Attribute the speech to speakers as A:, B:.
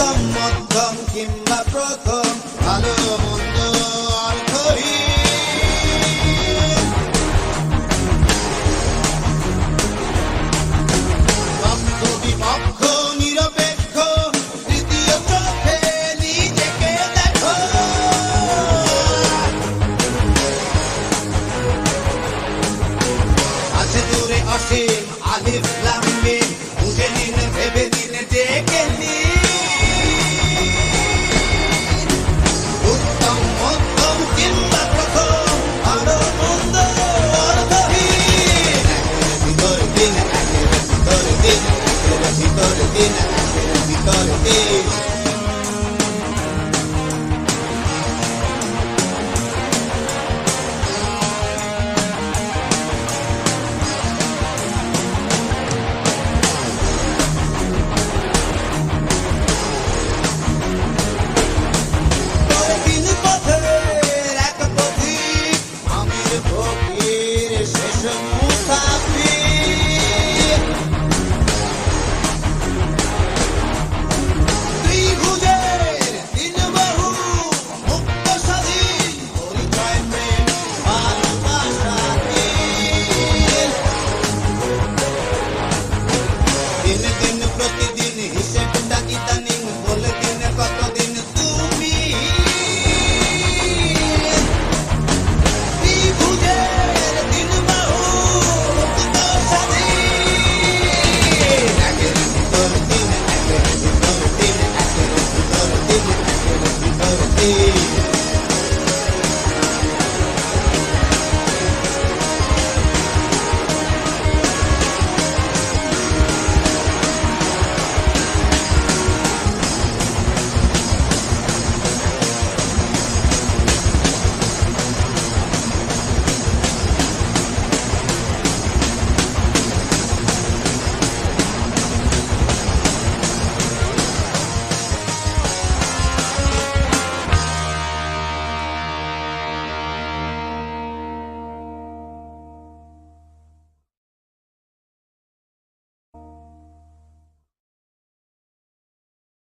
A: উত্তম মধ্যম কিংবা প্রথম ভালো মন্দ বিপক্ষ নিরপেক্ষ তৃতীয় চোখে নিজেকে আলিফ লাম্বিন day.